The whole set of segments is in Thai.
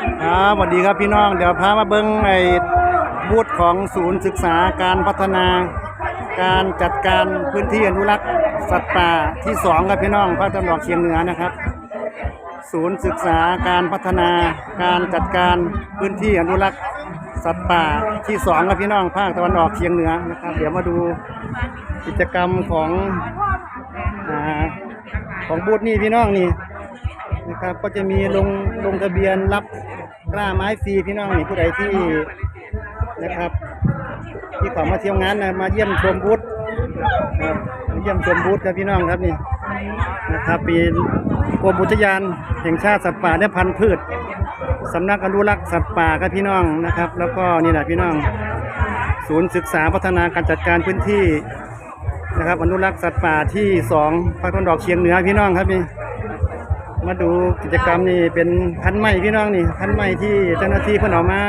ครับสวัสดีครับพี่น้อง เดี๋ยวพามาเบิ้งไอ้บูธของศูนย์ศึกษาการพัฒนา การจัดการพื้นที่อนุรักษ์สัตว์ป่าที่สองครับพี่น้องภาคตะวันออกเฉียงเหนือนะครับ ศูนย์ศึกษาการพัฒนา การจัดการพื้นที่อนุรักษ์สัตว์ป่าที่สองครับพี่น้องภาคตะวันออกเฉียงเหนือนะครับ เดี๋ยวมาดูกิจกรรมของอของบูธนี่พี่น้องนี่ นะครับ ก็จะมีลงลงทะเบียนรับกล้าไม้ฟรีพี่น้องนี่ผู้ใดที่นะครับ ที่ขอมาเที่ยวงานนะมาเยี่ยมชมบูธครับมาเยี่ยมชมบูธครับพี่น้องครับนี่นะครับปีกรมอุทยานแห่งชาติสัตว์ป่าและพันธุ์พืชสำนักอนุรักษ์สัตว์ป่าครับพี่น้องนะครับ แล้วก็นี่แหละพี่น้อง ศูนย์ศึกษาพัฒนาการจัดการพื้นที่นะครับอนุรักษ์สัตว์ป่าที่สองภาคตะวันออกเฉียงเหนือพี่น้องครับนี่ มาดูกิจกรรมนี่เป็นพันไม้พี่น้องนี่พันไม้ที่เจ้าหน้าที่เพิ่นเอามา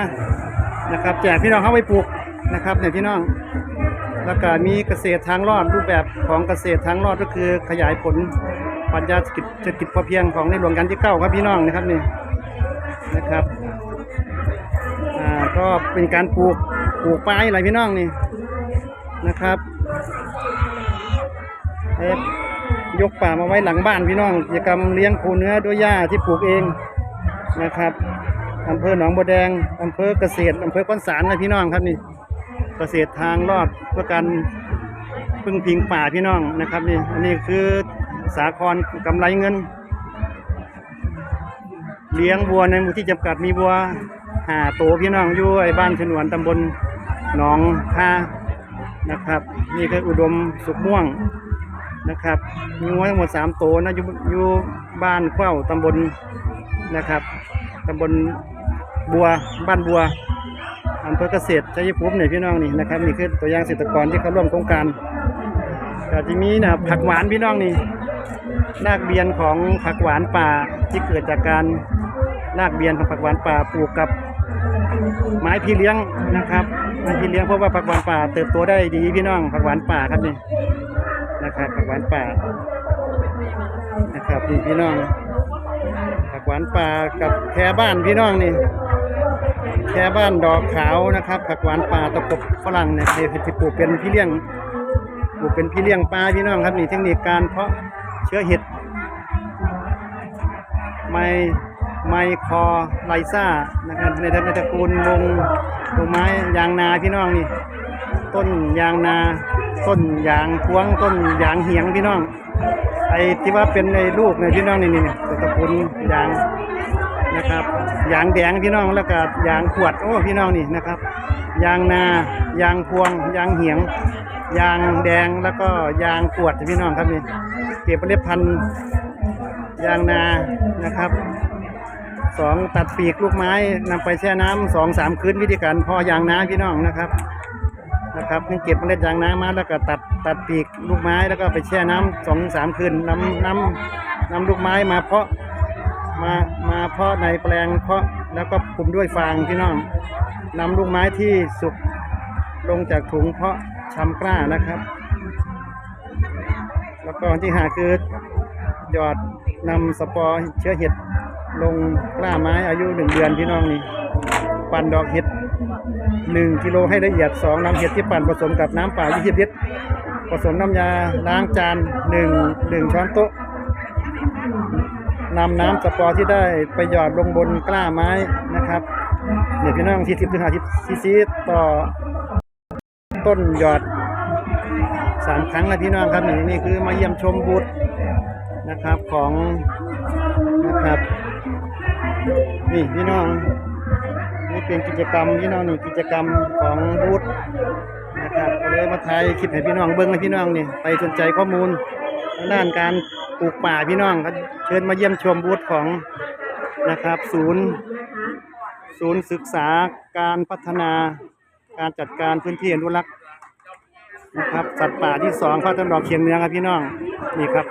นะครับแจกพี่น้องเข้าไปปลูกนะครับเนี่ยพี่น้องแล้วก็มีเกษตรทางรอดรูปแบบของเกษตรทางรอดก็คือขยายผลปัญญาเศรษฐกิจเศรษฐกิจพอเพียงของในหลวงรัชกาลที่เก้าครับพี่น้องนะครับนี่นะครับอ่าก็เป็นการปลูกปลูกป่าอะไรพี่น้องนี่นะครับเอ๊ะ ยกป่ามาไว้หลังบ้านพี่น้องกิจกรรมเลี้ยงโคเนื้อด้วยหญ้าที่ปลูกเองนะครับอำเภอหนองบัวแดงอำเภอเกษตรอำเภอก้อนสารนะพี่น้องครับนี่เกษตรทางรอดเพื่อการพึ่งพิงป่าพี่น้องนะครับนี่อันนี้คือสาครกำไรเงิน เลี้ยงวัวในหมู่ที่จำกัดมีวัวหาโตพี่น้องอยู่ไอ้บ้านฉนวนตำบลหนองคานะครับ นี่คืออุดมสุขม่วง นะครับ มีงัวทั้งหมดสามตัวนะอยู่อยู่บ้านเข้าตำบลนะครับตำบลบัวบ้านบัวอำเภอเกษตรชัยภูมิเนี่ยพี่น้องนี่นะครับนี่คือตัวอย่างเกษตรกรที่เขาร่วมโครงการก็จะมีนะผักหวานพี่น้องนี่รากเบียนของผักหวานป่าที่เกิดจากการรากเบียนของผักหวานป่าปลูกกับไม้พี่เลี้ยงนะครับไม้พี่เลี้ยงเพราะว่าผักหวานป่าเติบโตได้ดีพี่น้องผักหวานป่าครับนี่ นะครับผักหวานป่านะครับนี่พี่น้องผักหวานป่ากับแค่บ้านพี่น้องนี่แค่บ้านดอกขาวนะครับผักหวานป่าตะกบฝรั่งเนี่ยที่ที่ปลูกเป็นพี่เลี้ยงปลูกเป็นพี่เลี้ยงปลาพี่น้องครับนี่เทคนิคการเพาะเชื้อเห็ดไมไมคอไลซ่านะครับในในตระกูลวงวงไม้ยางนาพี่น้องนี่ ต้นยางนา ต้นยางพวงต้นยางเหียงพี่น้อง ไอ้ที่ว่าเป็นในลูกในพี่น้องนี่นี่ตะกูลยางนะครับยางแดงพี่น้องแล้วก็ยางขวดโอ้พี่น้องนี่นะครับ ยางนายางพวงยางเหียง ยางแดงแล้วก็ยางขวดพี่น้องครับนี่เก็บเมล็ดพันธุ์ยางนานะครับสองตัดปีกลูกไม้นำไปแช่น้ำสองสามคืนวิธีการพอยางนาพี่น้องนะครับ นะครับนี่เก็บเมล็ดยางนามาแล้วก็ตัดตัดปีกลูกไม้แล้วก็ไปแช่น้ำสองสามคืนนำนำนำลูกไม้มาเพาะมามาเพาะในแปลงเพาะแล้วก็คลุมด้วยฟางพี่น้องนำลูกไม้ที่สุกลงจากถุงเพาะชำกล้านะครับ แล้วก็ที่หาคือหยอดนำสปอร์เชื้อเห็ดลงกล้าไม้อายุหนึ่งเดือนพี่น้องนี่ ปั่นดอกเห็ดหนึ่งกิโลให้ละเอียดสองน้ำเห็ดที่ปั่นผสมกับน้ำเปล่า20ลิตรผสมน้ำยาล้างจานหนึ่งหนึ่งช้อนโต๊ะนำน้ำสปอร์ที่ได้ไปหยอดลงบนกล้าไม้นะครับเนี่ยพี่น้อง40ถึง50ซีซีต่อต้นหยอดสามครั้งนะพี่น้องครับนี่นี่คือมาเยี่ยมชมบูธนะครับของนะครับนี่พี่น้อง นี่เป็นกิจกรรมพี่น้องนี่กิจกรรมของบูธนะครับเลยมาถ่ายคลิปให้พี่น้องเบิ้งให้พี่น้องนี่ไปสนใจข้อมูลทางด้านการปลูกป่าพี่น้องก็เชิญมาเยี่ยมชมบูธของนะครับ ศูนย์ ศูนย์ศึกษาการพัฒนาการจัดการพื้นที่อนุรักษ์นะครับสัตว์ป่าที่สองภาคตะวันออกเฉียงเนื้อครับพี่น้องนี่ครับ